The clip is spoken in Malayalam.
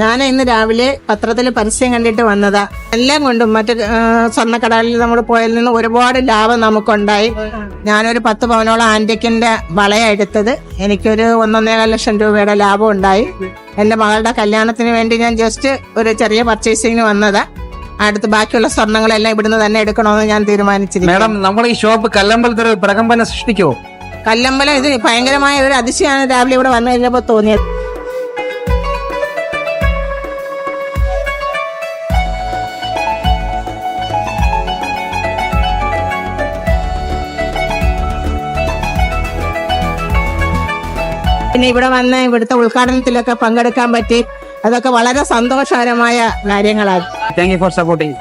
ഞാൻ ഇന്ന് രാവിലെ പത്രത്തിൽ പരസ്യം കണ്ടിട്ട് വന്നതാ. എല്ലാം കൊണ്ടും മറ്റു സ്വർണക്കടലിൽ നമ്മൾ പോയതിൽ നിന്ന് ഒരുപാട് ലാഭം നമുക്കുണ്ടായി. ഞാനൊരു പത്ത് പവനോളം ആന്റിക്കിന്റെ വളയ എടുത്തത് എനിക്കൊരു ഒന്നൊന്നേകാൽ ലക്ഷം രൂപയുടെ ലാഭം ഉണ്ടായി. എന്റെ മകളുടെ കല്യാണത്തിന് വേണ്ടി ഞാൻ ജസ്റ്റ് ഒരു ചെറിയ പർച്ചേസിങ്ങിന് വന്നതാ. അടുത്ത് ബാക്കിയുള്ള സ്വർണങ്ങളെല്ലാം ഇവിടുന്ന് തന്നെ എടുക്കണമെന്ന് ഞാൻ തീരുമാനിച്ചിരുന്നു മാഡം നമ്മൾ ഈ ഷോപ്പ് കല്ലമ്പലത്തിൽ ഒരു പ്രകമ്പനം സൃഷ്ടിക്കുമോ കല്ലമ്പലം ഇത് ഭയങ്കരമായ ഒരു അതിശയാണ് രാവിലെ ഇവിടെ വന്നു കഴിഞ്ഞപ്പോൾ തോന്നിയത്. പിന്നെ ഇവിടെ വന്ന് ഇവിടുത്തെ ഉദ്ഘാടനത്തിലൊക്കെ പങ്കെടുക്കാൻ പറ്റി. അതൊക്കെ വളരെ സന്തോഷകരമായ കാര്യങ്ങളാണ് താങ്ക് യു ഫോർ സപ്പോർട്ടിങ്